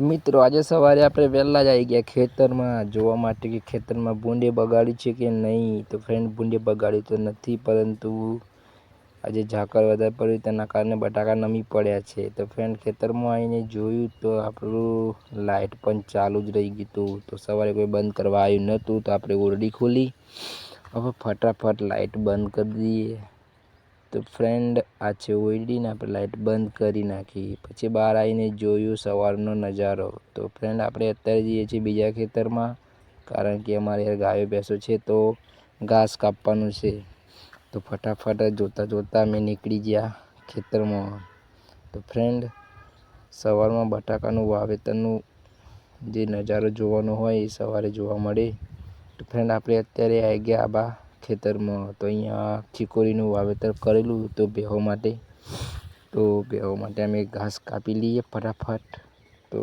તો મિત્રો, આજે સવારે આપણે વહેલા જ આવી ગયા ખેતરમાં. જોવા માટે કે ખેતરમાં ભૂંડી બગાડી છે કે નહીં? તો ફ્રેન્ડ ભૂંડી બગાડી તો નથી, પરંતુ આજે ઝાકળ વધારે પડ્યું તેના કારણે બટાકા નમી પડ્યા છે. તો ફ્રેન્ડ ખેતરમાં આવીને જોયું તો આપણું લાઇટ પણ ચાલુ જ રહી ગયું હતું. તો સવારે કોઈ બંધ કરવા આવ્યું નહોતું, તો આપણે ઓરડી ખોલી. હવે ફટાફટ લાઇટ બંધ કરી દઈએ. તો ફ્રેન્ડ આ છે ઓરડીને આપણે લાઇટ બંધ કરી નાખી પછી બહાર આવીને જોયું સવારનો નજારો. તો ફ્રેન્ડ આપણે અત્યારે જઈએ છીએ બીજા ખેતરમાં. કારણ કે અમારે ગાયો ભેંસો છે તો ઘાસ કાપવાનું છે. તો ફટાફટ જોતાં જોતાં અમે નીકળી ગયા ખેતરમાં. તો ફ્રેન્ડ સવારમાં બટાકાનું વાવેતરનું જે નજારો જોવાનો હોય એ સવારે જોવા મળે. તો ફ્રેન્ડ આપણે અત્યારે આવી ગયા આબા ખેતરમાં તો અહીંયા ચીકોરીનું વાવેતર કરેલું તો ભેહો માટે. તો ભેહો માટે અમે ઘાસ કાપી લઈએ ફટાફટ. તો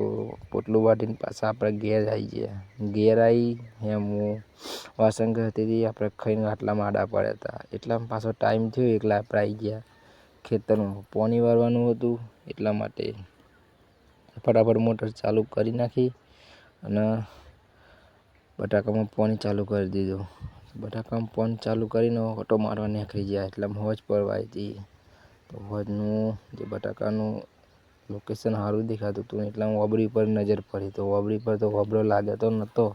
પોટલું વાટીને પાછા આપણે ઘેર આવી ગયા ઘેર આવી એમ હું વાસણ હતી આપણે ખાઈને આટલા માડા પડ્યા હતા. એટલામાં પાછો ટાઈમ થયો, એકલા આપણે આવી ગયા. ખેતરમાં પાણી વાળવાનું હતું એટલા માટે. ફટાફટ મોટર ચાલુ કરી નાખી અને બટાકામાં પાણી ચાલુ કરી દીધું. બટાકામાં ફોન ચાલુ કરીને ઓટો મારવા નીકળી ગયા, એટલે હોજ પડવાય હતી તો. હોજનું જે બટાકાનું લોકેશન સારું દેખાતું હતું એટલે હું ઓબરી પર નજર પડી. તો ઓબરી પર તો ઓબરો તો નહોતો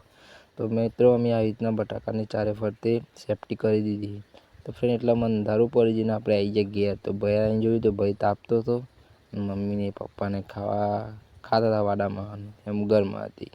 તો મિત્રો, અમે આવી રીતના બટાકાની ચારે ફરતે સેફટી કરી દીધી. તો ફ્રેન્ડ એટલામાં અંધારું પડી જઈને આપણે આવી ગયા. ઘેર તો ભાઈ આવીને જોયું તો ભાઈ તાપતો હતો મમ્મીને પપ્પાને ખાવા ખાતા હતા વાડામાં એમ ઘરમાં હતી.